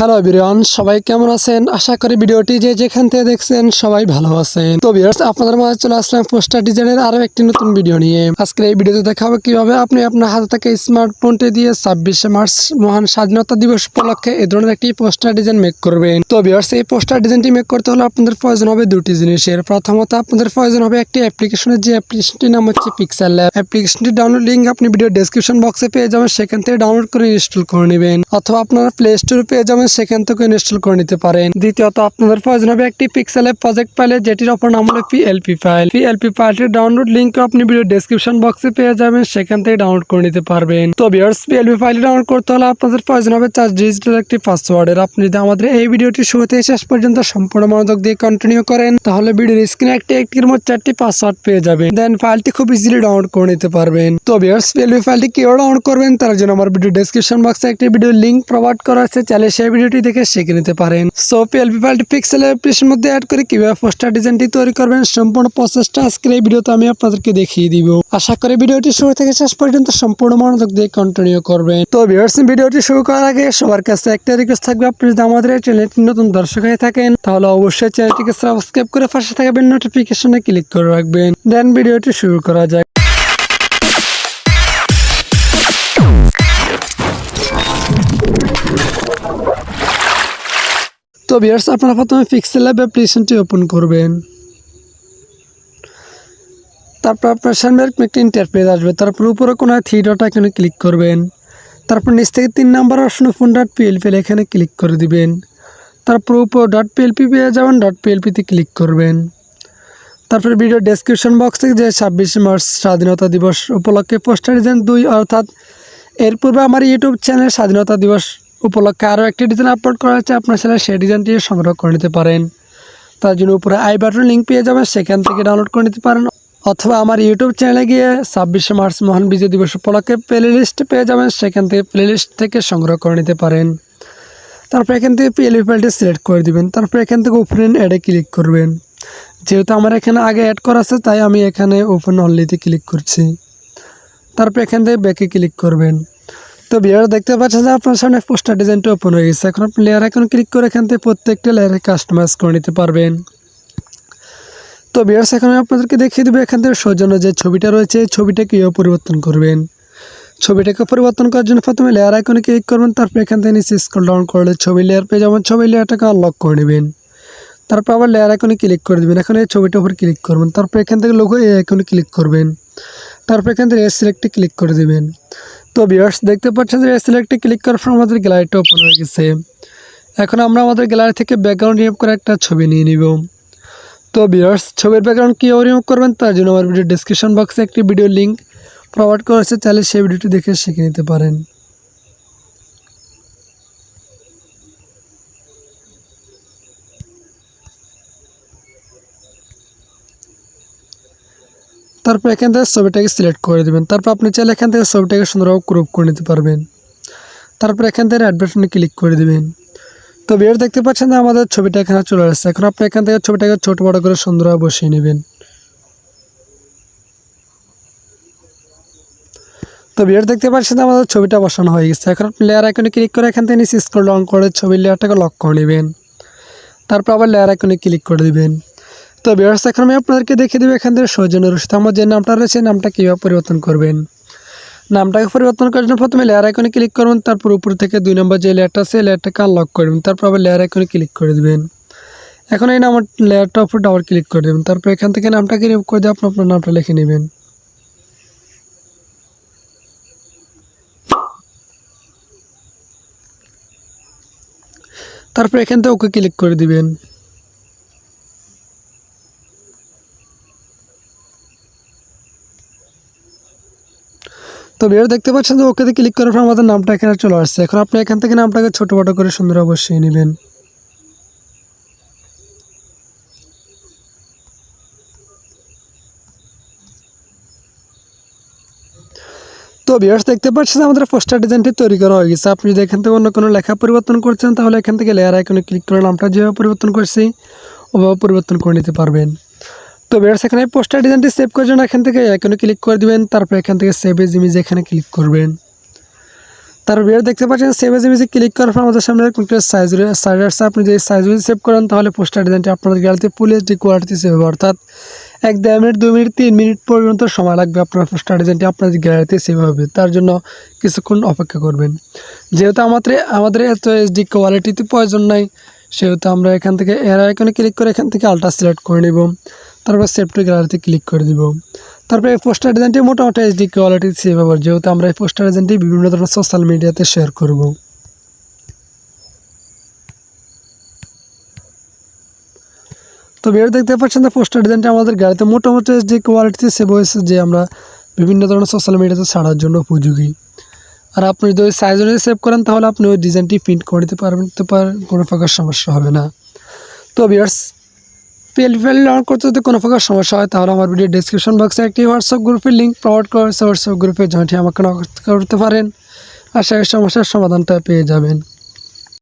Hello বিরিয়ান সবাই কেমন আছেন? আশা করি ভিডিওটি যে যেখান থেকে দেখছেন সবাই ভালো আছেন। তো বিয়ার্স আপনাদের মাঝে চলে আসলাম পোস্টার ডিজাইনের আরও একটি নতুন ভিডিও নিয়ে। আজকে এই ভিডিওতে দেখাবো কীভাবে আপনি আপনার হাতে থেকে স্মার্টফোনটি দিয়ে ছাব্বিশে মার্চ মহান স্বাধীনতা দিবস উপলক্ষে এই ধরনের একটি পোস্টার ডিজাইন মেক করবেন। তো বিয়ার্স এই পোস্টার ডিজাইনটি মেক করতে হলে আপনাদের প্রয়োজন হবে দুটি জিনিসের। প্রথমত, আপনাদের প্রয়োজন হবে একটি অ্যাপ্লিকেশনের যে অ্যাপ্লিকেশনটির নাম হচ্ছে পিক্সেল ল্যাব অ্যাপ্লিকেশনটি ডাউনলোড লিঙ্ক আপনি ভিডিও ডেসক্রিপশন বক্সে পেয়ে যাবেন। সেখান থেকে ডাউনলোড করে ইনস্টল করে নেবেন। অথবা আপনারা প্লে স্টোরে পেয়ে যাবেন সেখান থেকে ইনস্টল করে নিতে পারেন। দ্বিতীয়ত, আপনাদের প্রয়োজন হবে একটি পিক্সেল অ্যাপ প্রজেক্ট ফাইলে যেটির অপর নাম হলো পিএলপি ফাইল পিএলপি ফাইলটির ডাউনলোড লিঙ্ক আপনি ভিডিও ডেসক্রিপশন বক্সে পেয়ে যাবেন, সেখান থেকে ডাউনলোড করে নিতে পারবেন। তো বিয়ার্স পিএলপি ফাইলটি ডাউনলোড করতে হলে আপনাদের প্রয়োজন হবে চার ডিজিটাল একটি পাসওয়ার্ডের আপনি যদি আমাদের এই ভিডিওটি শুরু থেকে শেষ পর্যন্ত সম্পূর্ণ মনোযোগ দিয়ে কন্টিনিউ করেন, তাহলে ভিডিওর স্ক্রিনে একটি একটির মধ্যে চারটি পাসওয়ার্ড পেয়ে যাবেন। দেন ফাইলটি খুব ইজিলি ডাউনলোড করে নিতে পারবেন। তো বিয়ার্স পিএলপি ফাইলটি কীভাবে ডাউনলোড করবেন, তার জন্য আমার ভিডিও ডেসক্রিপশন বক্সে একটি ভিডিও লিঙ্ক প্রোভাইড করা আছে। চাইলে সেই ভিডিওটি দেখে শিখে নিতে পারেন। সো পিএলপি ফাইলটি পিক্সেল অ্যাপ্লিকেশনের মধ্যে অ্যাড করে কীভাবে পোস্টার ডিজাইনটি তৈরি করবেন, সম্পূর্ণ প্রসেসটা আজকের এই ভিডিওতে আমি আপনাদেরকে দেখিয়ে দিব। আশা করি ভিডিওটি শুরু থেকে শেষ পর্যন্ত সম্পূর্ণ মনোযোগ দিয়ে কন্টিনিউ করবেন। তো ভিউয়ার্স ভিডিওটি শুরু করার আগে সবার কাছে একটা রিকোয়েস্ট থাকবে। আপনি যদি আমাদের এই চ্যানেলটি নতুন দর্শক হয়ে থাকেন, তাহলে অবশ্যই চ্যানেলটিকে সাবস্ক্রাইব করে পাশে থাকবেন নোটিফিকেশনে ক্লিক করে রাখবেন। দেন ভিডিওটি শুরু করা যাক। তো ভিউয়ার্স আপনারা প্রথমে পিক্সেল ল্যাব অ্যাপ্লিকেশনটি ওপেন করবেন। তারপর আপনার সামনে একটি ইন্টারপ্রেজ আসবে। তারপর উপরে কোনো থ্রি ডট এখানে ক্লিক করবেন। তারপর নিচ থেকে তিন number option phone dot PLP এখানে ক্লিক করে দিবেন। তারপর উপর ডট পিএলপি পেয়ে যাবেন ডট পিএলপিতে ক্লিক করবেন। তারপর ভিডিও ডেসক্রিপশন বক্স থেকে যে ছাব্বিশে মার্চ স্বাধীনতা দিবস উপলক্ষে পোস্টার ডিজাইন দুই অর্থাৎ এর পূর্বে আমার ইউটিউব চ্যানেল স্বাধীনতা দিবস উপলক্ষে আরও একটি ডিজাইন আপলোড করা হয়েছে। আপনার ছেলে সেই ডিজাইনটি সংগ্রহ করে নিতে পারেন। তার জন্য উপরে আই বাটন লিঙ্ক পেয়ে যাবেন, সেখান থেকে ডাউনলোড করে নিতে পারেন। অথবা আমার ইউটিউব চ্যানেলে গিয়ে ছাব্বিশে মার্চ মহান বিজয় দিবস উপলক্ষে প্লে লিস্ট পেয়ে যাবেন, সেখান থেকে প্লে লিস্ট থেকে সংগ্রহ করে নিতে পারেন। তারপর এখান থেকে পিএলপি ফাইলটি সিলেক্ট করে দিবেন। তারপর এখান থেকে ওপেন অ্যাডে ক্লিক করবেন। যেহেতু আমার এখানে আগে অ্যাড করা আছে, তাই আমি এখানে ওপেন অনলিতে ক্লিক করছি। তারপর এখান থেকে ব্যাকে ক্লিক করবেন। তো বিয়ার দেখতে পাচ্ছেন যে আপনার সামনে পোস্টার ডিজাইনটা ওপেন হয়ে গেছে। এখন আপনি লেয়ার এখন ক্লিক করে এখান থেকে প্রত্যেকটা লেয়ারে কাস্টমাইজ করে নিতে পারবেন। তো বিয়ার্স এখন আপনাদেরকে দেখিয়ে দেবে এখান থেকে সৌজন্য যে ছবিটা রয়েছে, এই ছবিটা কীভাবে পরিবর্তন করবেন। ছবিটাকে পরিবর্তন করার জন্য প্রথমে লেয়ার আইকনে ক্লিক করবেন, তারপর এখান থেকে নিচে স্ক্রল ডাউন করলে ছবি লেয়ার পেয়ে যাবেন, ছবি লেয়ারটাকে আনলক করে নেবেন। তারপর আবার লেয়ার আইকনে ক্লিক করে দেবেন, এখন এই ছবিটার উপর ক্লিক করবেন, তারপর এখান থেকে লোগো এই আইকনে ক্লিক করবেন। তারপর এখান থেকে সিলেক্টে ক্লিক করে দেবেন। তো ভিউয়ার্স দেখতে পাচ্ছেন যে সিলেক্টে ক্লিক করার পর আমাদের গ্যালারিটা ওপেন হয়ে গেছে। এখন আমরা আমাদের গ্যালারি থেকে ব্যাকগ্রাউন্ড রিমুভ করে একটা ছবি নিয়ে নিব। তো বিয়ার্স ছবির ব্যাকগ্রাউন্ড কীভাবে রিমুভ করবেন তার জন্য আমার ভিডিও ডিসক্রিপশন বক্সে একটি ভিডিও লিঙ্ক প্রোভাইড করেছে চাইলে সেই ভিডিওটি দেখে শিখে নিতে পারেন। তারপর এখান থেকে ছবিটাকে সিলেক্ট করে দেবেন। তারপর আপনি চাইলে এখান থেকে ছবিটাকে সুন্দরভাবে ক্রপ করে নিতে পারবেন। তারপর এখান থেকে অ্যাড ক্লিক করে দেবেন। তো বিয়ার দেখতে পাচ্ছেন যে আমাদের ছবিটা এখানে চলে আসছে। এখন আপনি এখান থেকে ছবিটাকে ছোট বড় করে সুন্দরভাবে বসিয়ে নেবেন। তো বিয়ার দেখতে পাচ্ছেন আমাদের ছবিটা বসানো হয়ে গেছে। এখন আপনি লেয়ার আইকনে ক্লিক করে এখান থেকে নিচে স্ক্রল ডাউন করে ছবির লেয়ারটাকে লক করে নেবেন। তারপর আবার লেয়ার আইকনে ক্লিক করে দিবেন। তো বিয়ার্স এখন আপনাদেরকে দেখিয়ে দেবো এখান থেকে সৌজন্য রশিদ আমার যে নামটা রয়েছে, নামটা কীভাবে পরিবর্তন করবেন। নামটাকে পরিবর্তন করার জন্য প্রথমে লেয়ার আইকনে ক্লিক করবেন, তারপর উপর থেকে দুই নম্বর যে লেয়ারটা আছে লেয়ারটাকে আনলক করবেন, তারপর আবার লেয়ার আইকনে ক্লিক করে দেবেন। এখন এই নাম লেয়ারটা উপর ডাবল ক্লিক করে দেবেন, তারপর এখান থেকে নামটাকে রিমুভ করে দিয়ে আপনি আপনার নামটা লিখে নেবেন। তারপর এখান থেকে ওকে ক্লিক করে দিবেন। তো ভিডিও দেখতে পাচ্ছেন যে ওকেতে ক্লিক করার পর আমাদের নামটা এখানে চলে আসছে। এখন আপনি এখান থেকে নামটাকে ছোটো বড়ো করে সুন্দর অবশ্যই নেবেন। তো ভিউয়ার্স দেখতে পাচ্ছেন আমাদের পোস্টার ডিজাইনটি তৈরি করা হয়ে গেছে। আপনি যদি এখান থেকে অন্য কোনো লেখা পরিবর্তন করছেন তাহলে এখান থেকে লেয়ার আইকনে ক্লিক করে নামটা যেভাবে পরিবর্তন করছি, ওভাবে পরিবর্তন করে নিতে পারবেন। তো ভিউয়ার্স এখানে পোস্টার ডিজাইনটি সেভ করার জন্য এখান থেকে এখানে ক্লিক করে দিবেন, তারপর এখান থেকে সেভ এজ ইমেজ এখানে ক্লিক করবেন। তার ভিডিও দেখতে পাচ্ছেন সেভ এজ ইমেজে ক্লিক করার পর আমাদের সামনে সাইজ সাইজ আসছে আপনি যদি সাইজ সেভ করেন, তাহলে পোস্টার ডিজাইনটি আপনাদের গ্যালারিতে ফুল এইচডি কোয়ালিটি সেভ হবে। অর্থাৎ এক দেড় মিনিট দু মিনিট, তিন মিনিট পর্যন্ত সময় লাগবে আপনার পোস্টার ডিজাইনটি আপনাদের গ্যালারিতে সেভ হবে। তার জন্য কিছুক্ষণ অপেক্ষা করবেন। যেহেতু আমাদের আমাদের এত এইচডি কোয়ালিটিতে প্রয়োজন নাই, সেহেতু আমরা এখান থেকে এর আইকনে ক্লিক করে এখান থেকে আলট্রা সিলেক্ট করে নেব। তারপর সেভ টু গ্যালারিতে ক্লিক করে দিব। তারপরে এই পোস্টার ডিজাইনটি মোটামুটি এইচডি কোয়ালিটি সেভ হবে, যেহেতু আমরা এই পোস্টার ডিজাইনটি বিভিন্ন ধরনের সোশ্যাল মিডিয়াতে শেয়ার করব। তো ভিডিও দেখতে পাচ্ছেন যে পোস্টার ডিজাইনটা আমাদের গাড়িতে মোটামুটি এইচডি কোয়ালিটিতে সেভ হয়েছে, যে আমরা বিভিন্ন ধরনের সোশ্যাল মিডিয়াতে ছাড়ার জন্য উপযোগী। আর আপনি যদি সাইজ অনুযায়ী সেভ করেন, তাহলে আপনি ওই ডিজাইনটি প্রিন্ট করে দিতে পারবেন, তো কোনো প্রকার সমস্যা হবে না। তো বিয়ার্স পিএলপিএল ডাউনলোড করতে যদি কোনো প্রকার সমস্যা হয়, তাহলে আমার ভিডিও ডিসক্রিপশন বক্সে একটি হোয়াটসঅ্যাপ গ্রুপের লিঙ্ক প্রোভাইড হয়েছে হোয়াটসঅ্যাপ গ্রুপে জয়েন্টে আমাকে করতে পারেন। আর সেই সমস্যার সমাধানটা পেয়ে যাবেন।